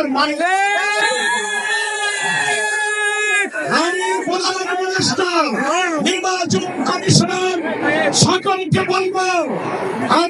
কন্যার মানে আমি প্রধান উপদেষ্টা নির্বাচন কমিশনার সকলকে বলব আপনি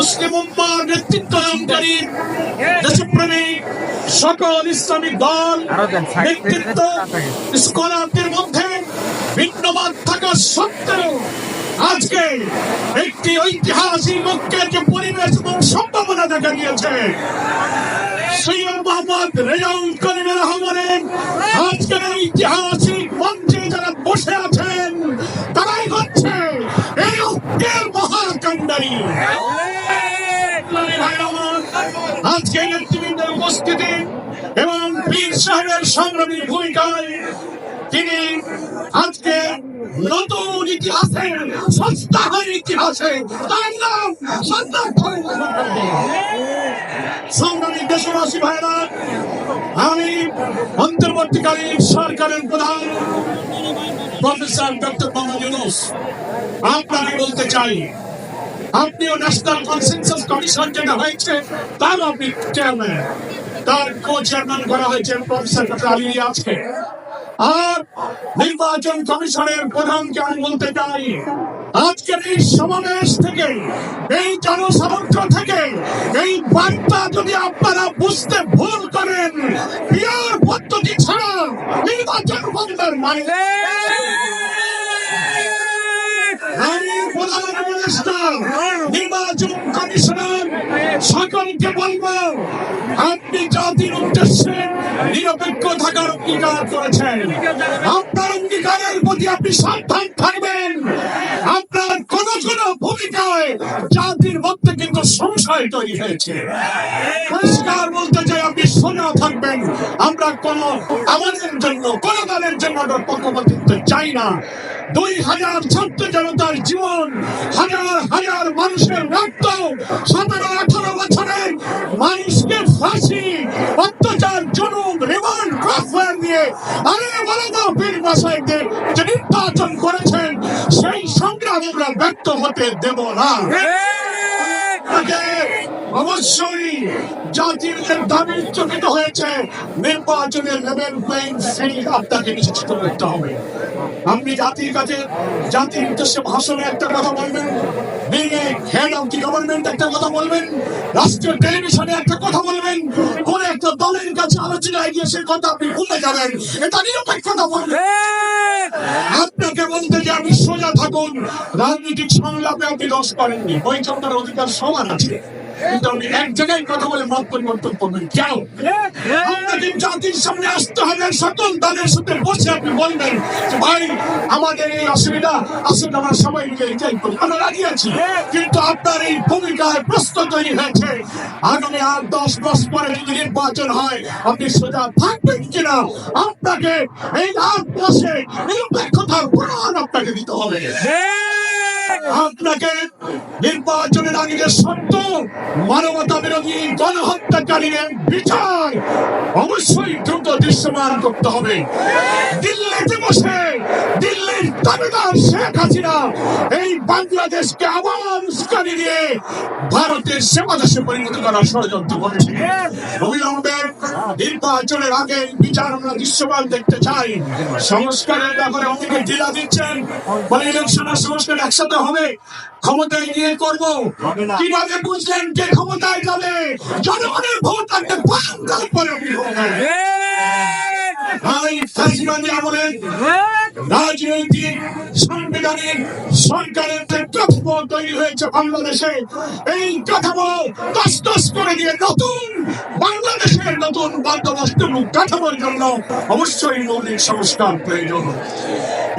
মুসলিম উম্মার নেতৃত্বদানকারী দেশপ্রেমিক সকল ইসলামিক দল নেতৃত্ব স্কলারদের মধ্যে ভিন্নমত থাকা সত্ত্বেও আজকে একটি ঐতিহাসিক ঐক্যের যে পরিবেশ এবং সম্ভাবনা দেখা গিয়েছে। সৈয়দ মোহাম্মদ রেজাউল করিমের রহমানের আজকের ঐতিহাসিক মঞ্চে যারা বসে আছেন তারাই হচ্ছে এই ঐক্যের মহাকান্ডারী আজকে নেতৃবৃন্দের উপস্থিতি এবং পীর সাহেবের সংগ্রামী ভূমিকায় তিনি আজকে নতুন ইতিহাসে সস্তাহের ইতিহাসে তার নাম সংগ্রামী দেশবাসী ভাইরা, আমি অন্তর্বর্তীকালীন সরকারের প্রধান প্রফেসর ডক্টর মোহাম্মদ ইউনুস আপনাকে বলতে চাই আপনিও ন্যাশনাল কনসেনসাস কমিশন যেটা হয়েছে, তার আপনি চেয়ারম্যান তার কো চেয়ারম্যান করা হয়েছে প্রফেসর ডক্টর আলী আছে আর নির্বাচন কমিশনের প্রধানকে আমি বলতে চাই আজকের এই সমাবেশ থেকে, এই জনসমর্থ থেকে, এই বার্তা যদি আপনারা বুঝতে ভুল করেন, পিয়ার পদ্ধতি ছাড়া নির্বাচন বন্ধের মানে আমি প্রধান উপদেষ্টা নির্বাচন কমিশনার, সকলকে বলব, আপনি জাতির উদ্দেশ্যে নিরপেক্ষ থাকার অঙ্গীকার করেছেন। আপনার অঙ্গীকারের প্রতি আপনি সাবধান থাকবেন। আপনার কোন কোন ভূমিকায় জাতির মধ্যে কিন্তু সংশয় তৈরি হয়েছে। পরিষ্কার বলতে চাই, আপনি সোজা থাকবেন। আমরা কোন আমাদের জন্য, কোন দলের জন্য আমরা পক্ষপাতিত্ব চাই না। দুই হাজার ছাত্র জনতার জীবন, হাজার হাজার মানুষের রক্ত, সতেরো, আঠারো বছরের মানুষকে ফাঁসি, অত্যাচার জনম রিমান্ড, ক্রসফায়ার দিয়ে আরে বলে বীর বাসাইদের যে নির্বাচন করেছেন, সেই সংগ্রাম আমরা ব্যক্ত হতে দেব না। আপনাকে অবশ্যই জাতির দাবি চকিত হয়েছে। নির্বাচনের লেভেল প্লেইং ফিল্ড আপনাকে নিশ্চিত করতে হবে। আপনি জাতির কাছে, জাতির উদ্দেশ্যে ভাষণে একটা কথা বলবেন হেড অফ দি গভর্নমেন্ট একটা কথা বলবেন, রাষ্ট্রীয় টেলিভিশনে একটা কথা বলবেন, কোন একটা দলের কাছে আলোচনায় গিয়ে সে কথা আপনি ভুলে যাবেন। এটা নিরপেক্ষতা বলবেন। আপনাকে বলতে যে আপনি সোজা থাকুন। রাজনৈতিক সংলাপে আপনি দোষ করেননি। বই চন্দ্রের অধিকার সমান আছে। কিন্তু আপনি এক জায়গায় কথা বলে মত পরিবর্তন করবেন। কেন আপনাকে জাতির সামনে আসতে হবে সকল দলের সাথে বসে আপনি বলবেন যে ভাই আমাদের এই অসুবিধা আসলে আমরা সবাই মিলে এটাই করি। আমরা রাজি আছি কিন্তু আপনার এই ভূমিকায় প্রশ্ন তৈরি হয়েছে আগামী আর দশ মাস পরে যদি নির্বাচন হয় আপনি সোজা থাকবেন কিনা? আপনাকে এই আট মাসে নিরপেক্ষতার প্রমাণ আপনাকে দিতে হবে। আপনাকে নির্বাচনের আগে সত্য মানবতা বিরোধী গণহত্যাকারীদের বিচার অবশ্যই দ্রুত দৃশ্যমান করতে হবে। দিল্লিতে বসে দাবিদার শেখ হাসিনা এই বাংলাদেশকে আবার উস্কানি দিয়ে ভারতের সেবা দেশে পরিণত করার ষড়যন্ত্র করেছে। অবিলম্বে নির্বাচনের আগে বিচার আমরা দৃশ্যমান দেখতে চাই। সংস্কারের ব্যাপারে অনেকে ঢিলা দিচ্ছেন। বলে ইলেকশন আর সংস্কার একসাথে হবে ক্ষমতায় গিয়ে করব। কীভাবে বুঝলেন কে রাজনৈতিক সাংবিধানিক সরকারের যে কাঠামো তৈরি হয়েছে বাংলাদেশে, এই কাঠামো তস্তস করে দিয়ে নতুন বাংলাদেশের নতুন বন্দোবস্ত এবং কাঠামোর জন্য অবশ্যই মৌলিক সংস্কার প্রয়োজন।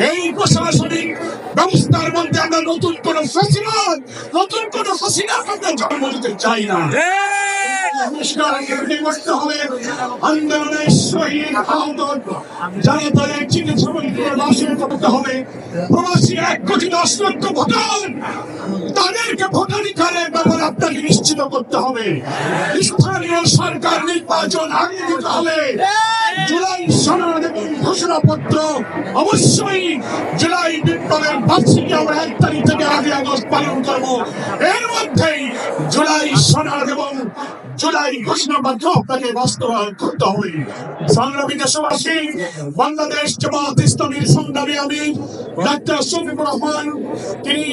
এই প্রশাসনিক ব্যবস্থার মধ্যে আমরা নতুন কোন ফেসিবাদ, নতুন কোন হাসিনা আমরা জন্ম দিতে চাই না। আপনাকে নিশ্চিত করতে হবে। স্থানীয় সরকার নির্বাচন আগে দিতে হবে। জুলাই সনদ এবং ঘোষণাপত্র অবশ্যই জুলাই বিপ্লবের বার্ষিকী আমরা এক তারিখ থেকে আগে আগস্ট পালন করব। এর মধ্যেই জুলাই সনদ এবং জুলাই ঘোষণাপত্র আপনাকে বাস্তবায়ন করতে হবে। সংগ্রামী দেশবাসী, বাংলাদেশ জামাত ইসলামীর সংগ্রামী আমি, ডাক্তার শফিকুর রহমান, তিনি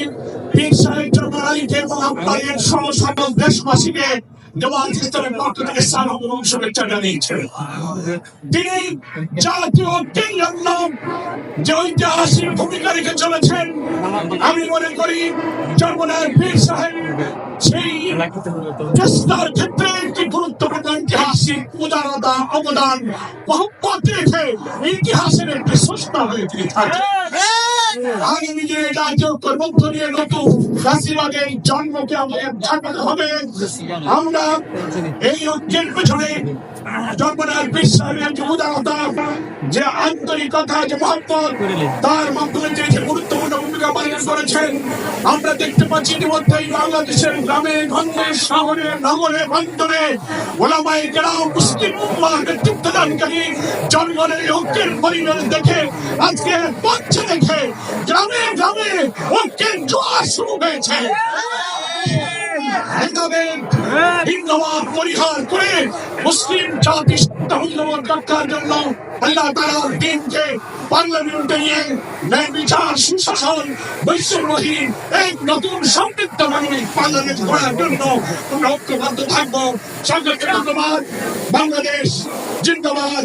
পীর সাহেব আলীকে এবং আপনার সহ সকল দেশবাসীকে জাতীয় যে ঐতিহাসিক ভূমিকা রেখে চলেছেন। আমি মনে করি জন্মনার বীর সাহেব সেই ক্ষেত্রে একটি গুরুত্বপূর্ণ ঐতিহাসিক উদারতা অবদান মহব্বত রেখে ইতিহাসের একটি স্রষ্টা হয়ে তিনি থাকেন। আগামী যে জাতীয় কর্মত্ব নিয়ে নতুন জন্মকে আমাদের হবে। আমরা এই ঐক্যের পেছনে জন্মনার বিশ্বাসের যে উদারতা যে আন্তরিকতা যে মহব্বত তার মাধ্যমে যে যে গুরুত্বপূর্ণ ভূমিকা পালন করেছেন আমরা দেখতে পাচ্ছি ইতিমধ্যেই বাংলাদেশের গ্রামে গঞ্জে শহরে নগরে বন্দরে ওলামাই গ্রাম মুসলিম উম্মাহ নেতৃত্বদানকারী জনগণের ঐক্যের পরিবেশ দেখে আজকে পঞ্চে দেখে গ্রামে গ্রামে ঐক্যের জোয়ার শুরু হয়েছে। ভেদাভেদ ভিন্নমত পরিহার করে মুসলিম জাতি মূল্যবোধ রক্ষার জন্য আল্লাহ তাআলার দিনকে পার্লামেন্টে নিয়ে ন্যায় বিচার সুশাসন বৈষম্যহীন এক নতুন সমৃদ্ধ মানবিক পার্লামেন্ট করার জন্য আমরা ঐক্যবদ্ধ থাকব। সকলকে ধন্যবাদ। বাংলাদেশ জিন্দাবাদ।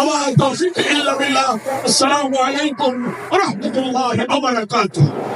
আমার তৌফিক ইল্লা বিল্লাহ। আসসালামু আলাইকুম ওয়া রাহমাতুল্লাহি ওয়া বারাকাতুহু।